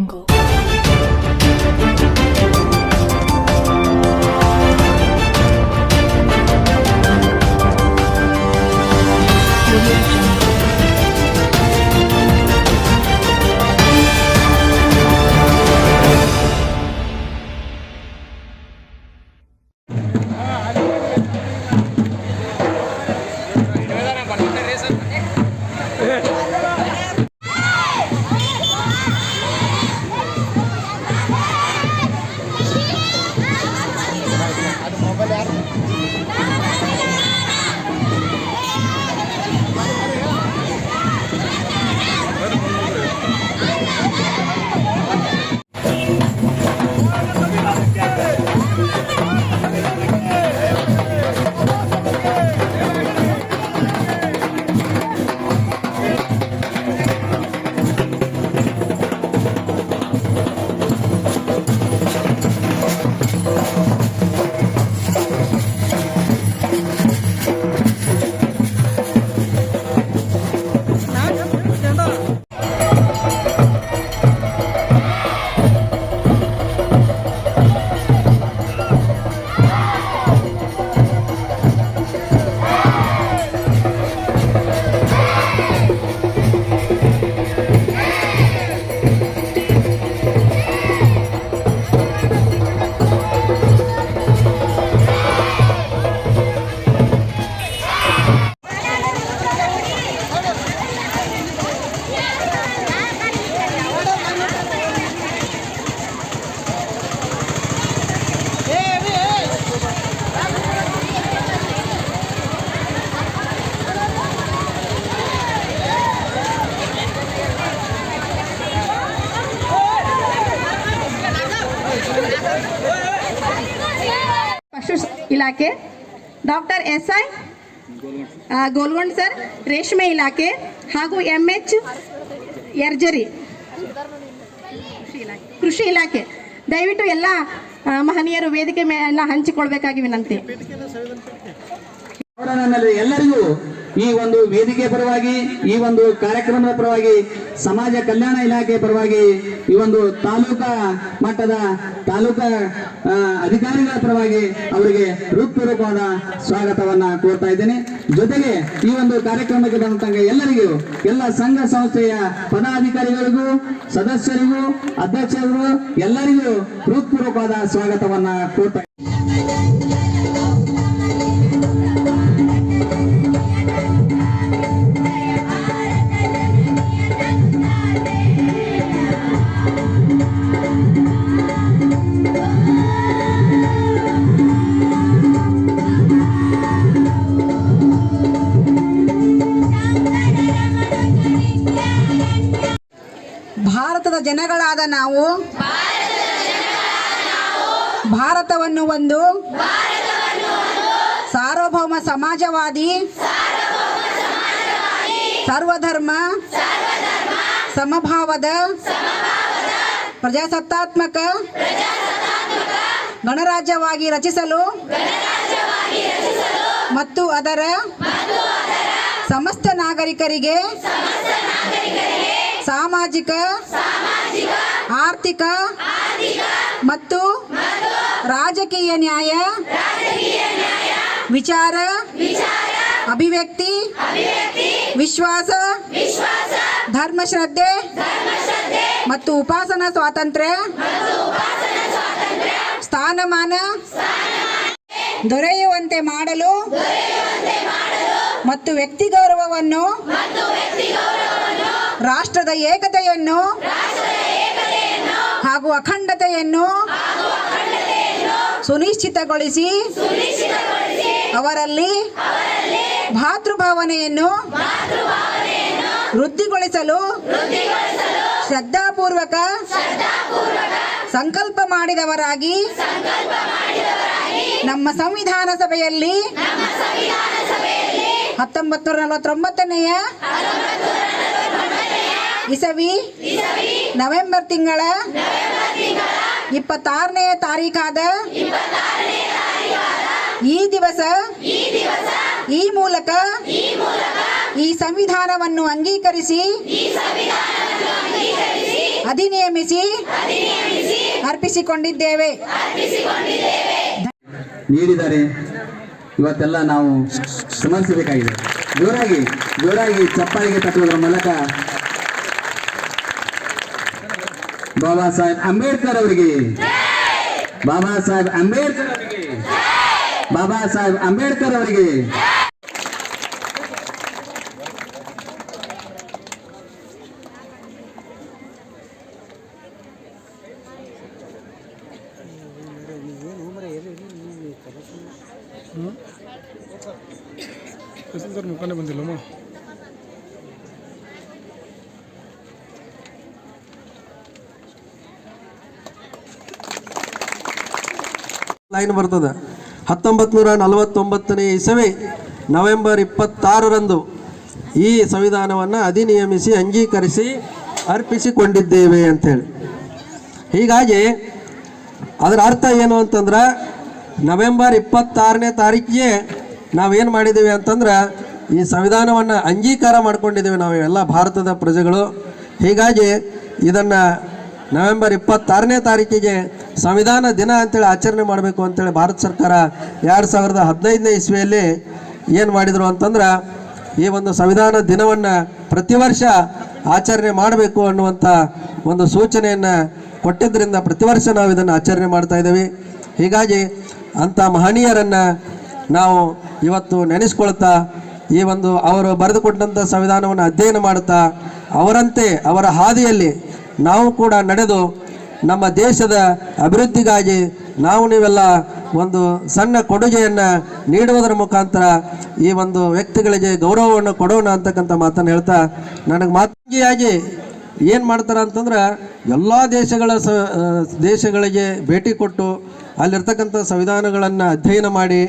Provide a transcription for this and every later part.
jungle ಇಲಾಖೆ. Doctor S I Golgond sir, ರೇಷ್ಮೆ ಇಲಾಖೆ ಹಾಗೂ ಎಂ ಎಚ್ ಎರ್ಜರಿ ಕೃಷಿ ಇಲಾಖೆ. ದಯವಿಟ್ಟು ಎಲ್ಲ ಮಹನೀಯರು ವೇದಿಕೆ ಮೇಲೆ ಹಂಚಿಕೊಳ್ಬೇಕಾಗಿ ವಿನಂತಿ. ಎಲ್ಲರಿಗೂ ಈ ಒಂದು ವೇದಿಕೆ ಪರವಾಗಿ, ಈ ಒಂದು ಕಾರ್ಯಕ್ರಮದ ಪರವಾಗಿ, ಸಮಾಜ ಕಲ್ಯಾಣ ಇಲಾಖೆ ಪರವಾಗಿ, ಈ ಒಂದು ತಾಲೂಕಾ ಮಟ್ಟದ ತಾಲೂಕಾ ಅಧಿಕಾರಿಗಳ ಪರವಾಗಿ ಅವರಿಗೆ ಹೃತ್ಪೂರ್ವಕವಾದ ಸ್ವಾಗತವನ್ನ ಕೋರ್ತಾ ಇದ್ದೇನೆ. ಜೊತೆಗೆ ಈ ಒಂದು ಕಾರ್ಯಕ್ರಮಕ್ಕೆ ಬಂದಂತ ಎಲ್ಲರಿಗೂ, ಎಲ್ಲ ಸಂಘ ಸಂಸ್ಥೆಯ ಪದಾಧಿಕಾರಿಗಳಿಗೂ, ಸದಸ್ಯರಿಗೂ, ಅಧ್ಯಕ್ಷರಿಗೂ ಎಲ್ಲರಿಗೂ ಹೃತ್ಪೂರ್ವಕವಾದ ಸ್ವಾಗತವನ್ನ ಕೋರ್ತಾ ಭಾರತದ ಜನಗಳಾದ ನಾವು, ಭಾರತವನ್ನು ಒಂದು ಸಾರ್ವಭೌಮ ಸಮಾಜವಾದಿ, ಸರ್ವಧರ್ಮ, ಸಮಭಾವದ, ಪ್ರಜಾಸತ್ತಾತ್ಮಕ, ಗಣರಾಜ್ಯವಾಗಿ ರಚಿಸಲು ಮತ್ತು ಅದರ ಸಮಸ್ತ ನಾಗರಿಕರಿಗೆ ಸಾಮಾಜಿಕ, ಆರ್ಥಿಕ ಮತ್ತು ರಾಜಕೀಯ ನ್ಯಾಯ, ವಿಚಾರ, ಅಭಿವ್ಯಕ್ತಿ, ವಿಶ್ವಾಸ, ಧರ್ಮಶ್ರದ್ಧೆ ಮತ್ತು ಉಪಾಸನಾ ಸ್ವಾತಂತ್ರ್ಯ, ಸ್ಥಾನಮಾನ ದೊರೆಯುವಂತೆ ಮಾಡಲು ಮತ್ತು ವ್ಯಕ್ತಿ ಗೌರವವನ್ನು ರಾಷ್ಟ್ರದ ಏಕತೆಯನ್ನು ಹಾಗೂ ಅಖಂಡತೆಯನ್ನು ಸುನಿಶ್ಚಿತಗೊಳಿಸಿ ಅವರಲ್ಲಿ ಭಾತೃಭಾವನೆಯನ್ನು ವೃದ್ಧಿಗೊಳಿಸಲು ಶ್ರದ್ಧಾಪೂರ್ವಕ ಸಂಕಲ್ಪ ಮಾಡಿದವರಾಗಿ ನಮ್ಮ ಸಂವಿಧಾನ ಸಭೆಯಲ್ಲಿ ಹತ್ತೊಂಬತ್ತು ನಲವತ್ತೊಂಬತ್ತನೆಯ ಇಸವಿ ನವೆಂಬರ್ ತಿಂಗಳ? ಇಪ್ಪತ್ತಾರನೆಯ ತಾರೀಖಾದ? ಈ ದಿವಸ? ಈ ಮೂಲಕ? ಈ ಸಂವಿಧಾನವನ್ನು ಅಂಗೀಕರಿಸಿ? ಅಧಿನಿಯಮಿಸಿ? ಅರ್ಪಿಸಿಕೊಂಡಿದ್ದೇವೆ. ನೀಡಿದರೆ ಇವತ್ತೆಲ್ಲ ನಾವು ಸ್ಮರಿಸಬೇಕಾಗಿದೆ ಜೋರಾಗಿ ಜೋರಾಗಿ ಚಪ್ಪಾಳಿಗೆ ತಟ್ಟುವುದರ ಮೂಲಕ ಬಾಬಾ ಸಾಹೇಬ್ ಅಂಬೇಡ್ಕರ್ ಅವರಿಗೆ ಬಾಬಾ ಸಾಹೇಬ್ ಅಂಬೇಡ್ಕರ್ ಅವರಿಗೆ ಬಾಬಾ ಸಾಹೇಬ್ ಅಂಬೇಡ್ಕರ್ ಅವರಿಗೆ ಲೈನ್ ಬರ್ತದೆ. ಹತ್ತೊಂಬತ್ತು ನೂರ ನಲವತ್ತೊಂಬತ್ತನೇ ಇಸವಿ ನವೆಂಬರ್ ಇಪ್ಪತ್ತಾರರಂದು ಈ ಸಂವಿಧಾನವನ್ನು ಅಧಿನಿಯಮಿಸಿ, ಅಂಗೀಕರಿಸಿ ಅರ್ಪಿಸಿಕೊಂಡಿದ್ದೇವೆ ಅಂಥೇಳಿ ಹೀಗಾಗಿ ಅದರ ಅರ್ಥ ಏನು ಅಂತಂದ್ರೆ, ನವೆಂಬರ್ ಇಪ್ಪತ್ತಾರನೇ ತಾರೀಕಿಗೆ ನಾವೇನು ಮಾಡಿದ್ದೀವಿ ಅಂತಂದ್ರೆ, ಈ ಸಂವಿಧಾನವನ್ನು ಅಂಗೀಕಾರ ಮಾಡ್ಕೊಂಡಿದ್ದೇವೆ ನಾವು ಎಲ್ಲ ಭಾರತದ ಪ್ರಜೆಗಳು. ಹೀಗಾಗಿ ಇದನ್ನು ನವೆಂಬರ್ ಇಪ್ಪತ್ತಾರನೇ ತಾರೀಕಿಗೆ ಸಂವಿಧಾನ ದಿನ ಅಂತೇಳಿ ಆಚರಣೆ ಮಾಡಬೇಕು ಅಂತೇಳಿ ಭಾರತ ಸರ್ಕಾರ ಎರಡು ಸಾವಿರದ ಹದಿನೈದನೇ ಇಸ್ವಿಯಲ್ಲಿ ಏನು ಮಾಡಿದರು ಅಂತಂದ್ರೆ ಈ ಒಂದು ಸಂವಿಧಾನ ದಿನವನ್ನು ಪ್ರತಿ ವರ್ಷ ಆಚರಣೆ ಮಾಡಬೇಕು ಅನ್ನುವಂಥ ಒಂದು ಸೂಚನೆಯನ್ನು ಕೊಟ್ಟಿದ್ದರಿಂದ ಪ್ರತಿ ವರ್ಷ ನಾವು ಇದನ್ನು ಆಚರಣೆ ಮಾಡ್ತಾ ಇದ್ದೀವಿ. ಹೀಗಾಗಿ ಅಂಥ ಮಹನೀಯರನ್ನು ನಾವು ಇವತ್ತು ನೆನೆಸ್ಕೊಳ್ತಾ ಈ ಒಂದು ಅವರು ಬರೆದುಕೊಟ್ಟಂಥ ಸಂವಿಧಾನವನ್ನು ಅಧ್ಯಯನ ಮಾಡುತ್ತಾ ಅವರಂತೆ ಅವರ ಹಾದಿಯಲ್ಲಿ ನಾವು ಕೂಡ ನಡೆದು ನಮ್ಮ ದೇಶದ ಅಭಿವೃದ್ಧಿಗಾಗಿ ನಾವು ನೀವೆಲ್ಲ ಒಂದು ಸಣ್ಣ ಕೊಡುಗೆಯನ್ನು ನೀಡುವುದರ ಮುಖಾಂತರ ಈ ಒಂದು ವ್ಯಕ್ತಿಗಳಿಗೆ ಗೌರವವನ್ನು ಕೊಡೋಣ ಅಂತಕ್ಕಂಥ ಮಾತನ್ನು ಹೇಳ್ತಾ ನನಗೆ ಮಾತಿಯಾಗಿ ಏನು ಮಾಡ್ತಾರೆ ಅಂತಂದ್ರೆ ಎಲ್ಲ ದೇಶಗಳ ದೇಶಗಳಿಗೆ ಭೇಟಿ ಕೊಟ್ಟು ಅಲ್ಲಿರ್ತಕ್ಕಂಥ ಸಂವಿಧಾನಗಳನ್ನು ಅಧ್ಯಯನ ಮಾಡಿ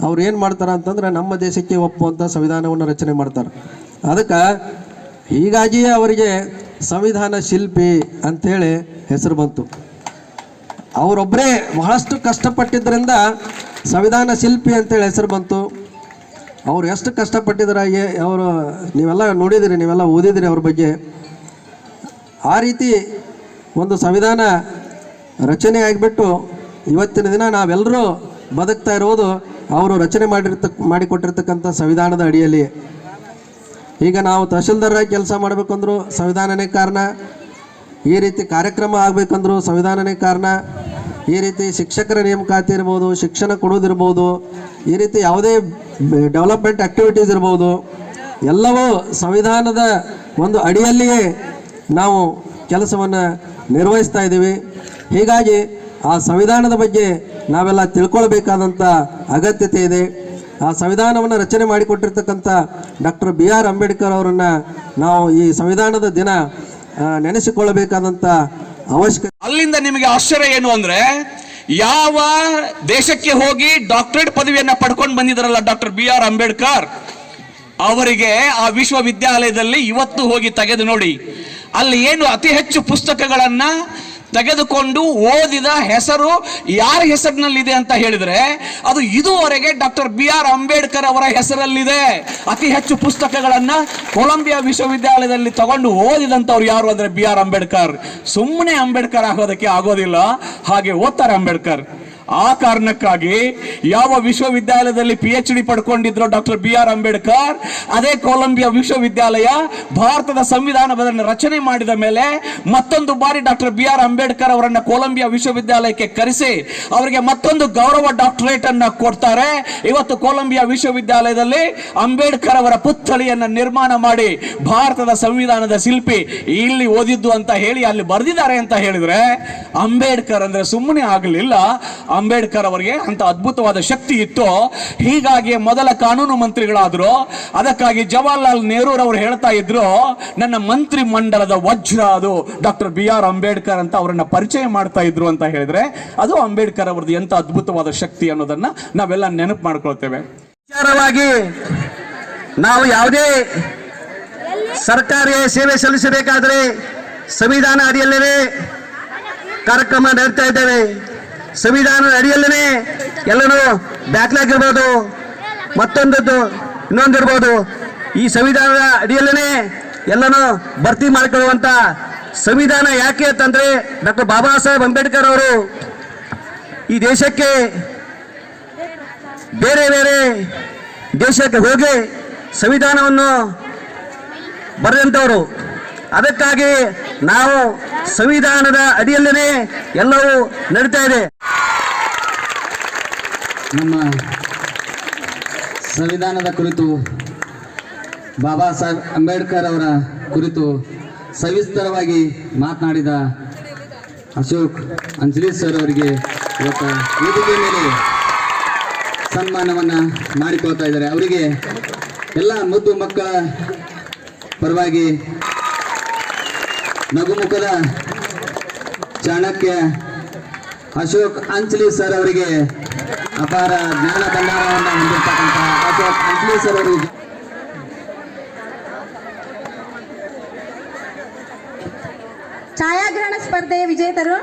ಅವ್ರು ಏನು ಮಾಡ್ತಾರೆ ಅಂತಂದ್ರೆ ನಮ್ಮ ದೇಶಕ್ಕೆ ಒಪ್ಪುವಂಥ ಸಂವಿಧಾನವನ್ನು ರಚನೆ ಮಾಡ್ತಾರೆ. ಅದಕ್ಕೆ ಹೀಗಾಗಿಯೇ ಅವರಿಗೆ ಸಂವಿಧಾನ ಶಿಲ್ಪಿ ಅಂಥೇಳಿ ಹೆಸರು ಬಂತು. ಅವರೊಬ್ಬರೇ ಬಹಳಷ್ಟು ಕಷ್ಟಪಟ್ಟಿದ್ದರಿಂದ ಸಂವಿಧಾನ ಶಿಲ್ಪಿ ಅಂತೇಳಿ ಹೆಸರು ಬಂತು. ಅವ್ರು ಎಷ್ಟು ಕಷ್ಟಪಟ್ಟಿದ್ದಾರೆ ಅವರು ನೀವೆಲ್ಲ ನೋಡಿದಿರಿ ನೀವೆಲ್ಲ ಓದಿದಿರಿ ಅವ್ರ ಬಗ್ಗೆ. ಆ ರೀತಿ ಒಂದು ಸಂವಿಧಾನ ರಚನೆ ಆಗಿಬಿಟ್ಟು ಇವತ್ತಿನ ದಿನ ನಾವೆಲ್ಲರೂ ಬದುಕ್ತಾ ಇರೋದು ಅವರು ರಚನೆ ಮಾಡಿರ್ತಕ್ಕ ಮಾಡಿಕೊಟ್ಟಿರ್ತಕ್ಕಂಥ ಸಂವಿಧಾನದ ಅಡಿಯಲ್ಲಿ. ಈಗ ನಾವು ತಹಶೀಲ್ದಾರಾಗಿ ಕೆಲಸ ಮಾಡಬೇಕಂದ್ರೂ ಸಂವಿಧಾನನೇ ಕಾರಣ. ಈ ರೀತಿ ಕಾರ್ಯಕ್ರಮ ಆಗಬೇಕಂದ್ರೂ ಸಂವಿಧಾನನೇ ಕಾರಣ. ಈ ರೀತಿ ಶಿಕ್ಷಕರ ನೇಮಕಾತಿ ಇರ್ಬೋದು, ಶಿಕ್ಷಣ ಕೊಡೋದಿರ್ಬೋದು, ಈ ರೀತಿ ಯಾವುದೇ ಡೆವಲಪ್ಮೆಂಟ್ ಆ್ಯಕ್ಟಿವಿಟೀಸ್ ಇರ್ಬೋದು, ಎಲ್ಲವೂ ಸಂವಿಧಾನದ ಒಂದು ಅಡಿಯಲ್ಲಿಯೇ ನಾವು ಕೆಲಸವನ್ನು ನಿರ್ವಹಿಸ್ತಾ ಇದ್ದೀವಿ. ಹೀಗಾಗಿ ಆ ಸಂವಿಧಾನದ ಬಗ್ಗೆ ನಾವೆಲ್ಲ ತಿಳ್ಕೊಳ್ಬೇಕಾದಂಥ ಅಗತ್ಯತೆ ಇದೆ. ಆ ಸಂವಿಧಾನವನ್ನು ರಚನೆ ಮಾಡಿಕೊಟ್ಟಿರ್ತಕ್ಕಂಥ ಡಾಕ್ಟರ್ ಬಿ ಆರ್ ಅಂಬೇಡ್ಕರ್ ಅವರನ್ನು ನಾವು ಈ ಸಂವಿಧಾನದ ದಿನ ನೆನೆಸಿಕೊಳ್ಳಬೇಕಾದಂಥ ಅವಶ್ಯಕತೆ ಅಲ್ಲಿಂದ ನಿಮಗೆ ಆಶ್ಚರ್ಯ ಏನು ಅಂದರೆ, ಯಾವ ದೇಶಕ್ಕೆ ಹೋಗಿ ಡಾಕ್ಟರೇಟ್ ಪದವಿಯನ್ನು ಪಡ್ಕೊಂಡು ಬಂದಿದ್ದಾರಲ್ಲ ಡಾಕ್ಟರ್ ಬಿ ಆರ್ ಅಂಬೇಡ್ಕರ್, ಅವರಿಗೆ ಆ ವಿಶ್ವವಿದ್ಯಾಲಯದಲ್ಲಿ ಇವತ್ತು ಹೋಗಿ ತೆಗೆದು ನೋಡಿ. ಅಲ್ಲಿ ಏನು ಅತಿ ಹೆಚ್ಚು ಪುಸ್ತಕಗಳನ್ನ ತೆಗೆದುಕೊಂಡು ಓದಿದ ಹೆಸರು ಯಾರ ಹೆಸರಿನಲ್ಲಿದೆ ಅಂತ ಹೇಳಿದ್ರೆ ಅದು ಇದುವರೆಗೆ ಡಾಕ್ಟರ್ ಬಿ ಆರ್ ಅಂಬೇಡ್ಕರ್ ಅವರ ಹೆಸರಲ್ಲಿದೆ. ಅತಿ ಹೆಚ್ಚು ಪುಸ್ತಕಗಳನ್ನ ಕೊಲಂಬಿಯಾ ವಿಶ್ವವಿದ್ಯಾಲಯದಲ್ಲಿ ತಗೊಂಡು ಓದಿದಂಥವ್ರು ಯಾರು ಅಂದ್ರೆ ಬಿ ಆರ್ ಅಂಬೇಡ್ಕರ್. ಸುಮ್ಮನೆ ಅಂಬೇಡ್ಕರ್ ಆಗೋದಕ್ಕೆ ಆಗೋದಿಲ್ಲ. ಹಾಗೆ ಓದ್ತಾರೆ ಅಂಬೇಡ್ಕರ್. ಆ ಕಾರಣಕ್ಕಾಗಿ ಯಾವ ವಿಶ್ವವಿದ್ಯಾಲಯದಲ್ಲಿ ಪಿ ಎಚ್ ಡಿ ಪಡ್ಕೊಂಡಿದ್ರು ಡಾಕ್ಟರ್ ಬಿ ಆರ್ ಅಂಬೇಡ್ಕರ್, ಅದೇ ಕೊಲಂಬಿಯಾ ವಿಶ್ವವಿದ್ಯಾಲಯ ಭಾರತದ ಸಂವಿಧಾನವನ್ನು ರಚನೆ ಮಾಡಿದ ಮೇಲೆ ಮತ್ತೊಂದು ಬಾರಿ ಡಾಕ್ಟರ್ ಬಿ ಆರ್ ಅಂಬೇಡ್ಕರ್ ಅವರನ್ನ ಕೊಲಂಬಿಯಾ ವಿಶ್ವವಿದ್ಯಾಲಯಕ್ಕೆ ಕರೆಸಿ ಅವರಿಗೆ ಮತ್ತೊಂದು ಗೌರವ ಡಾಕ್ಟರೇಟ್ ಅನ್ನ ಕೊಡ್ತಾರೆ. ಇವತ್ತು ಕೊಲಂಬಿಯಾ ವಿಶ್ವವಿದ್ಯಾಲಯದಲ್ಲಿ ಅಂಬೇಡ್ಕರ್ ಅವರ ಪುತ್ಥಳಿಯನ್ನ ನಿರ್ಮಾಣ ಮಾಡಿ ಭಾರತದ ಸಂವಿಧಾನದ ಶಿಲ್ಪಿ ಇಲ್ಲಿ ಓದಿದ್ದು ಅಂತ ಹೇಳಿ ಅಲ್ಲಿ ಬರೆದಿದ್ದಾರೆ ಅಂತ ಹೇಳಿದ್ರೆ ಅಂಬೇಡ್ಕರ್ ಅಂದ್ರೆ ಸುಮ್ಮನೆ ಆಗಲಿಲ್ಲ. ಅಂಬೇಡ್ಕರ್ ಅವರಿಗೆ ಅಂತ ಅದ್ಭುತವಾದ ಶಕ್ತಿ ಇತ್ತು. ಹೀಗಾಗಿ ಮೊದಲ ಕಾನೂನು ಮಂತ್ರಿಗಳಾದ್ರು, ಅದಕ್ಕಾಗಿ ಜವಾಹರ್ಲಾಲ್ ನೆಹರು ಅವರು ಹೇಳ್ತಾ ಇದ್ರು, ನನ್ನ ಮಂತ್ರಿ ಮಂಡಲದ ವಜ್ರ ಅದು. ಡಾಕ್ಟರ್ ಬಿ ಆರ್ ಅಂಬೇಡ್ಕರ್ ಅಂತ ಅವರನ್ನ ಪರಿಚಯ ಮಾಡ್ತಾ ಇದ್ರು ಅಂತ ಹೇಳಿದ್ರೆ, ಅದು ಅಂಬೇಡ್ಕರ್ ಅವರದ್ದು ಎಂತ ಅದ್ಭುತವಾದ ಶಕ್ತಿ ಅನ್ನೋದನ್ನ ನಾವೆಲ್ಲ ನೆನಪು ಮಾಡ್ಕೊಳ್ತೇವೆ. ವಿಚಾರವಾಗಿ ನಾವು ಯಾವುದೇ ಸರ್ಕಾರಿ ಸೇವೆ ಸಲ್ಲಿಸಬೇಕಾದ್ರೆ ಸಂವಿಧಾನ ಅಡಿಯಲ್ಲೇ ಕಾರ್ಯಕ್ರಮ ನಡೀತಾ ಇದ್ದೇವೆ. ಸಂವಿಧಾನದ ಅಡಿಯಲ್ಲೇ ಎಲ್ಲನೂ ಬ್ಯಾಕ್ಲಾಗ್ ಇರ್ಬೋದು ಮತ್ತೊಂದದ್ದು, ಇನ್ನೊಂದಿರ್ಬೋದು. ಈ ಸಂವಿಧಾನದ ಅಡಿಯಲ್ಲೇ ಎಲ್ಲನೂ ಭರ್ತಿ ಮಾಡಿಕೊಳ್ಳುವಂಥ ಸಂವಿಧಾನ ಯಾಕೆ ಅಂತಂದರೆ ಡಾಕ್ಟರ್ ಬಾಬಾ ಸಾಹೇಬ್ ಅಂಬೇಡ್ಕರ್ ಅವರು ಈ ದೇಶಕ್ಕೆ ಬೇರೆ ಬೇರೆ ದೇಶಕ್ಕೆ ಹೋಗಿ ಸಂವಿಧಾನವನ್ನು ಬರೆದಂಥವರು. ಅದಕ್ಕಾಗಿ ನಾವು ಸಂವಿಧಾನದ ಅಡಿಯಲ್ಲೇ ಎಲ್ಲವೂ ನಡೀತಾ ಇದೆ. ನಮ್ಮ ಸಂವಿಧಾನದ ಕುರಿತು ಬಾಬಾ ಸಾಹೇಬ್ ಅಂಬೇಡ್ಕರ್ ಅವರ ಕುರಿತು ಸವಿಸ್ತರವಾಗಿ ಮಾತನಾಡಿದ ಅಶೋಕ್ ಅಂಜಲಿ ಸರ್ ಅವರಿಗೆ ಇವತ್ತು ವೇದಿಕೆ ಮೇಲೆ ಸನ್ಮಾನವನ್ನು ಮಾಡಿಕೊಳ್ತಾ ಇದ್ದಾರೆ. ಅವರಿಗೆ ಎಲ್ಲ ಮುದ್ದು ಮಕ್ಕಳ ಪರವಾಗಿ ನಗುಮುಖದ ಚಾಣಕ್ಯ ಅಶೋಕ್ ಅಂಚಲಿ ಸರ್ ಅವರಿಗೆ ಅಪಾರ ಜ್ಞಾನ ಭಂಡಾರವನ್ನು ಹೊಂದಿರತಕ್ಕಂಥ ಅಶೋಕ್ ಅಂಚಲಿ ಸರ್ ಅವರಿಗೆ. ಛಾಯಾಗ್ರಹಣ ಸ್ಪರ್ಧೆಯ ವಿಜೇತರು